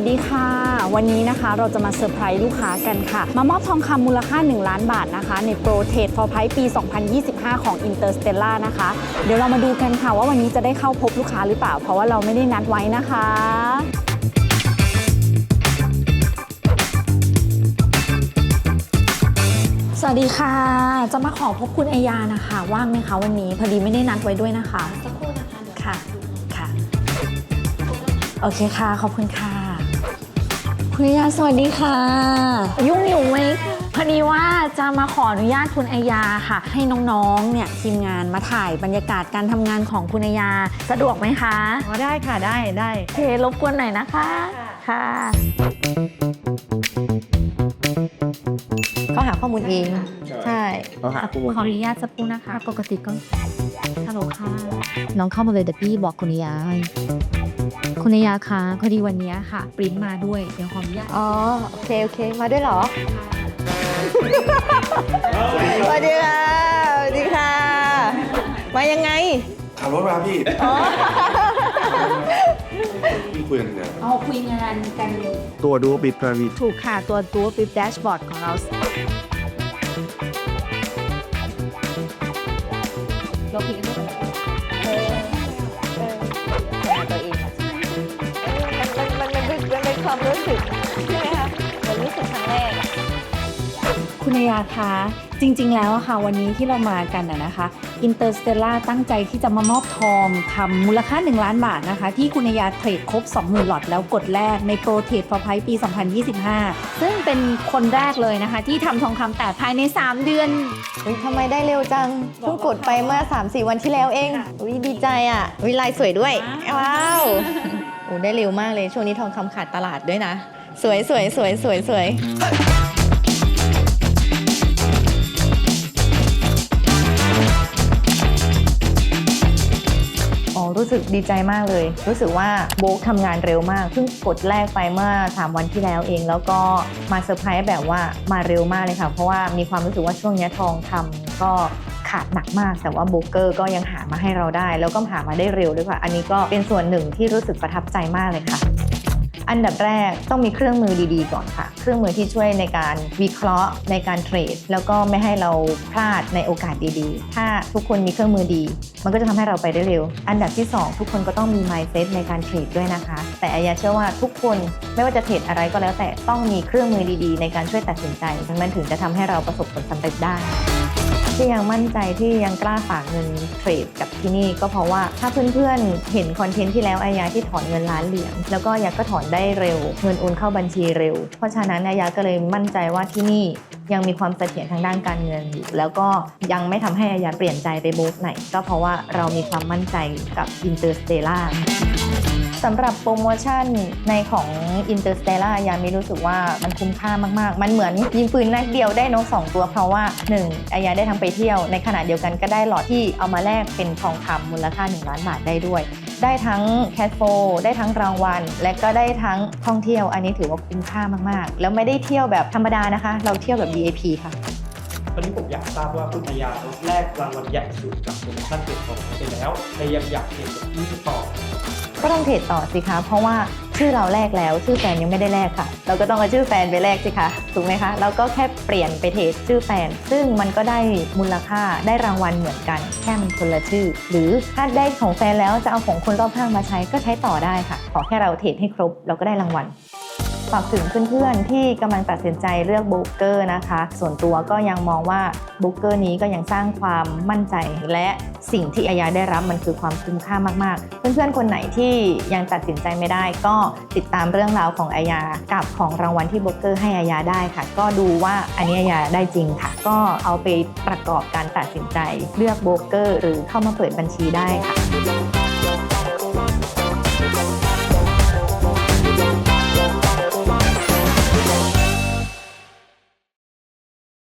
วัสดีค่ะ วันนี้นะคะเราจะมาเซอร์ไพรส์ลูกค้ากันค่ะ มามอบทองคำมูลค่า 1 ล้านบาทนะคะ ในโปรเทรดฟอร์ไพปี 2025 ของ Interstellar นะคะ เดี๋ยวเรามาดูกันค่ะว่าวันนี้จะได้เข้าพบลูกค้าหรือเปล่า เพราะว่าเราไม่ได้นัดไว้นะคะสวัสดีค่ะ จะมาขอพบคุณเอยานะคะ ว่างไหมคะวันนี้ พอดีไม่ได้นัดไว้ด้วยนะคะ สักครู่นะคะเดี๋ยวค่ะ ค่ะ โอเคค่ะ ขอบคุณค่ะ คุณอายาสวัสดีค่ะ ยุ่งอยู่ไหมพอดีว่าจะมาขออนุญาตคุณอายาค่ะ ให้น้องๆ เนี่ยทีมงานมาถ่ายบรรยากาศการทำงานของคุณอายาสะดวกไหมคะอ๋อได้ค่ะได้ได้โอเครบกวนหน่อยนะคะ ค่ะ เขาหาข้อมูลเอง ใช่ เราหาข้อมูลขออนุญาตสักครู่นะคะ ปกติก็ฮัลโหลค่ะ น้องเข้ามาเลยเดี๋ยวพี่บอกคุณนายาให้ คุณนายาคะพอดีวันนี้ค่ะ ปริ้นมาด้วย เดี๋ยวขออนุญาตอ๋อ โอเค โอเค มาด้วยเหรอ สวัสดีค่ะ สวัสดีค่ะ มายังไง ขับรถมาพี่พี่คุยกันเนี่ยเอาคุยงานกันตัวดูบิดพราวิดถูกค่ะ ตัวตัวปิดแดชบอร์ดของเราเราคุยกันด้วย สึกใช่ไหมคะเหมือนรู้สึกครั้งแรกอะคุณนายาคะจริง ๆ แล้วอะค่ะ วันนี้ที่เรามากันนะนะคะ Interstellar ตั้งใจที่จะมามอบทองคำมูลค่า 1 ล้านบาทนะคะ ที่คุณนายาเทรดครบ 20,000หลอดแล้วกดแรกในโปรเทรดฟอร์ไพปี 2025 ซึ่งเป็นคนแรกเลยนะคะ ที่ทำทองคำแต่ภายใน 3 เดือน อุ๊ยทำไมได้เร็วจังเพิ่งกดไปเมื่อ 3-4 วันที่แล้วเอง อุ้ยดีใจอะวิลายสวยด้วย ว้าว โอ้ได้เร็วมากเลย ช่วงนี้ทองคำขาดตลาดด้วยนะ สวยสวยสวยสวยสวยอ๋อรู้สึกดีใจมากเลย รู้สึกว่าโบกทำงานเร็วมาก เพิ่งกดแรกไปเมื่อ 3 วันที่แล้วเอง แล้วก็มาเซอร์ไพรส์แบบว่ามาเร็วมากเลยค่ะ เพราะว่ามีความรู้สึกว่าช่วงนี้ทองคำก็ ขาดหนักมาก แต่ว่าโบรกเกอร์ก็ยังหามาให้เราได้ แล้วก็หามาได้เร็วด้วยค่ะ อันนี้ก็เป็นส่วนหนึ่งที่รู้สึกประทับใจมากเลยค่ะอันดับแรกต้องมีเครื่องมือดีๆก่อนค่ะ เครื่องมือที่ช่วยในการวิเคราะห์ในการเทรด แล้วก็ไม่ให้เราพลาดในโอกาสดีๆ ถ้าทุกคนมีเครื่องมือดี มันก็จะทำให้เราไปได้เร็ว อันดับที่ 2 ทุกคนก็ต้องมี mindset ในการเทรดด้วยนะคะ แต่อายาเชื่อว่าทุกคนไม่ว่าจะเทรดอะไรก็แล้วแต่ต้องมีเครื่องมือดีๆ ในการช่วยตัดสินใจมันถึงจะทำให้เราประสบผลสำเร็จได้ ที่ยังมั่นใจที่ยังกล้าฝากเงินเทรดกับที่นี่ ก็เพราะว่าถ้าเพื่อนๆเห็นคอนเทนต์ที่แล้วอายาที่ถอนเงินล้านเหรียญแล้วก็อยาก็ถอนได้เร็ว เงินโอนเข้าบัญชีเร็ว เพราะฉะนั้นอายาก็เลยมั่นใจว่าที่นี่ยังมีความเสถียรทางด้านการเงินอยู่แล้วก็ยังไม่ทำให้อายาเปลี่ยนใจไปโบกไหน ก็เพราะว่าเรามีความมั่นใจกับ Interstellar ส สำหรับโปรโมชั่นในของ Interstellar ยามีรู้สึกว่ามันคุ้มค่ามาก ๆ มันเหมือนยิงปืนนัดเดียวได้นกสองตัว เพราะว่า 1. อายาได้ทั้งไปเที่ยว ในขณะเดียวกันก็ได้หลอดที่เอามาแลกเป็นทองคำมูลค่า 1 ล้านบาทได้ด้วย ได้ทั้งแค t โฟได้ทั้งรางวัล และก็ได้ทั้งท่องเที่ยว อันนี้ถือว่าคุ้มค่ามาก ๆ แล้วไม่ได้เที่ยวแบบธรรมดานะคะ เราเที่ยวแบบ VIP ค่ะตอนนี้ผมอยากทราบว่าคุณอายาแรกรางวัลใหญ่สุดกับโปรโมชั่นเปลี่ยนของไปแล้วแต่ยังอยากเห็นแบบนี้ต่อ ก็ต้องเทรดต่อสิคะ เพราะว่าชื่อเราแลกแล้ว ชื่อแฟนยังไม่ได้แลกค่ะ เราก็ต้องเอาชื่อแฟนไปแลกสิคะถูกไหมคะเราก็แค่เปลี่ยนไปเทรดชื่อแฟน ซึ่งมันก็ได้มูลค่าได้รางวัลเหมือนกัน แค่มันคนละชื่อ หรือถ้าได้ของแฟนแล้วจะเอาของคนรอบข้างมาใช้ก็ใช้ต่อได้ค่ะ ขอแค่เราเทรดให้ครบเราก็ได้รางวัล ฝากถึงเพื่อนๆ ที่กำลังตัดสินใจเลือกโบรกเกอร์นะคะ ส่วนตัวก็ยังมองว่าโบรกเกอร์นี้ก็ยังสร้างความมั่นใจ และสิ่งที่อายาได้รับมันคือความคุ้มค่ามากๆ เพื่อนๆ คนไหนที่ยังตัดสินใจไม่ได้ ก็ติดตามเรื่องราวของอายากับของรางวัลที่โบรกเกอร์ให้อายาได้ค่ะ ก็ดูว่าอันนี้อายาได้จริงค่ะ ก็เอาไปประกอบการตัดสินใจ เลือกโบรกเกอร์ หรือเข้ามาเปิดบัญชีได้ค่ะ